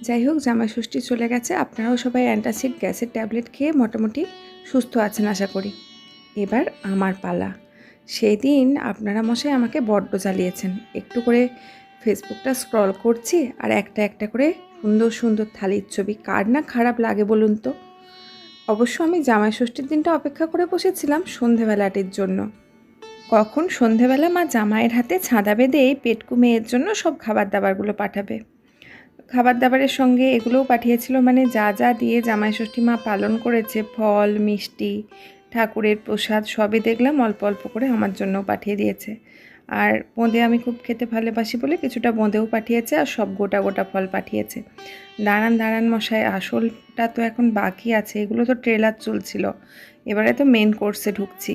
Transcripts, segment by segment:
যাই হোক, জামাই ষষ্ঠী চলে গেছে। আপনারাও সবাই অ্যান্টাসিড, গ্যাসের ট্যাবলেট খেয়ে মোটামুটি সুস্থ আছেন আশা করি। এবার আমার পালা। সেই দিন আপনারা মশাই আমাকে বড্ড জ্বালিয়েছেন। একটু করে ফেসবুকটা স্ক্রল করছি আর একটা একটা করে সুন্দর সুন্দর থালির ছবি। কার না খারাপ লাগে বলুন তো? অবশ্য আমি জামাই ষষ্ঠীর দিনটা অপেক্ষা করে বসেছিলাম সন্ধেবেলাটির জন্য। কখন সন্ধেবেলা মা জামাইয়ের হাতে ছাদা বেঁধে পেটকু মেয়ের জন্য সব খাবার দাবারগুলো পাঠাবে। খাবার দাবারের সঙ্গে এগুলোও পাঠিয়েছিল মানে যা যা দিয়ে জামাই ষষ্ঠী মা পালন করেছে, ফল, মিষ্টি, ঠাকুরের প্রসাদ, সবই দেখলাম, অল্প অল্প করে আমার জন্যও পাঠিয়ে দিয়েছে। আর বোঁদে আমি খুব খেতে ভালোবাসি বলে কিছুটা বোঁদেও পাঠিয়েছে আর সব গোটা গোটা ফল পাঠিয়েছে। দাঁড়ান দাঁড়ান মশাই, আসলটা তো এখন বাকি আছে, এগুলো তো ট্রেলার চলছিল। এবারে তো মেন কোর্সে ঢুকছি।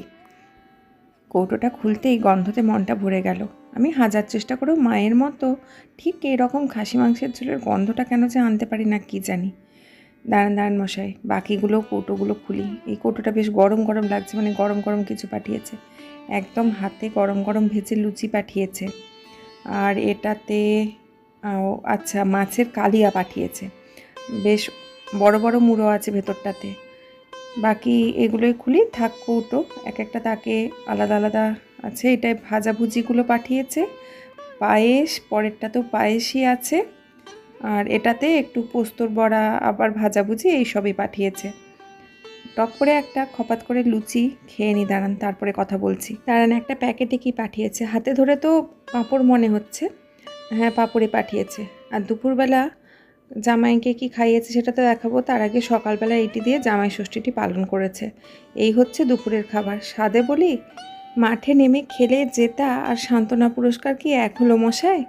কৌটোটা খুলতেই গন্ধতে মনটা ভরে গেল। আমি হাজার চেষ্টা করেও মায়ের মতো ঠিক এরকম খাসি মাংসের ঝোলের গন্ধটা কেন যে আনতে পারি না কি জানি। দাঁড়ান দাঁড়ান মশাই, বাকিগুলো কৌটোগুলো খুলি। এই কৌটোটা বেশ গরম গরম লাগছে মানে গরম গরম কিছু পাঠিয়েছে। একদম হাতে গরম গরম ভেজে লুচি পাঠিয়েছে। আর এটাতে আচ্ছা মাছের কালিয়া পাঠিয়েছে। বেশ বড় বড় মুড়ো আছে ভেতরটাতে। বাকি এগুলোই খুলি, থাক কৌটো এক একটা তাকে আলাদা আলাদা আছে, এটাই ভাজাভুজিগুলো পাঠিয়েছে। পায়েস, পরেরটা তো পায়েসই আছে। আর এটাতে একটু পোস্তর বড়া, আবার ভাজাভুজি, এই সবই পাঠিয়েছে। টক করে একটা, খপাত করে লুচি, খেয়ে নি, দাঁড়ান, তারপরে কথা বলছি। দাঁড়ান, একটা প্যাকেটে কি পাঠিয়েছে? হাতে ধরে তো পাঁপড় মনে হচ্ছে। হ্যাঁ পাঁপড়ে পাঠিয়েছে। আর দুপুরবেলা জামাইকে কি খাইয়েছে সেটা তো দেখাবো। তার আগে সকালবেলা এইটি দিয়ে জামাই ষষ্ঠীটি পালন করেছে। এই হচ্ছে দুপুরের খাবার। স্বাদে বলি, মাঠে নেমে খেলে জেতা আর সান্ত্বনা পুরস্কার কি এক হলো মশাই?